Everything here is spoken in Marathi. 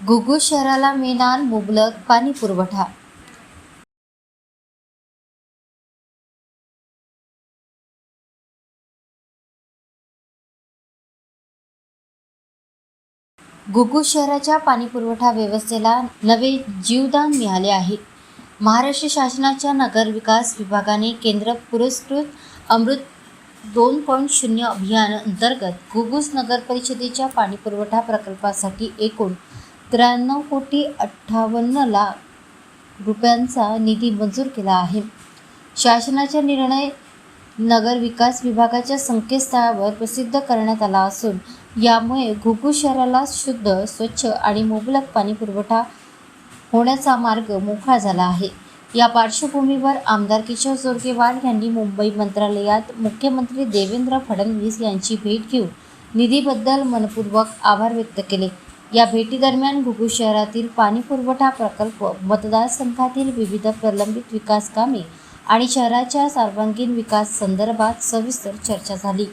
घुग्गू शहराला मिळणार मुबलक पाणी पुरवठा. घुग्गू शहराच्या पाणीपुरवठा व्यवस्थेला नवे जीवदान मिळाले आहे. महाराष्ट्र शासनाच्या नगरविकास विभागाने केंद्र पुरस्कृत अमृत दोन पॉईंट शून्य अभियान अंतर्गत घुगुस नगर परिषदेच्या पाणीपुरवठा प्रकल्पासाठी एकूण त्र्याण्णव कोटी अठ्ठावन्न लाख रुपयांचा निधी मंजूर केला आहे. शासनाचा निर्णय नगर विकास विभागाच्या संकेतस्थळावर प्रसिद्ध करण्यात आला असून यामुळे घुगू शहराला शुद्ध स्वच्छ आणि मुबलक पाणी पुरवठा होण्याचा मार्ग मोकळा झाला आहे. या पार्श्वभूमीवर आमदार किशोर जोरगेवार यांनी मुंबई मंत्रालयात मुख्यमंत्री देवेंद्र फडणवीस यांची भेट घेऊन निधीबद्दल मनपूर्वक आभार व्यक्त केले. या भेटीदरम्यान घुगू शहरातील पाणी पुरवठा प्रकल्प मतदारसंघातील विविध प्रलंबित विकास कामे आणि शहराच्या सर्वांगीण विकास संदर्भात सविस्तर चर्चा झाली.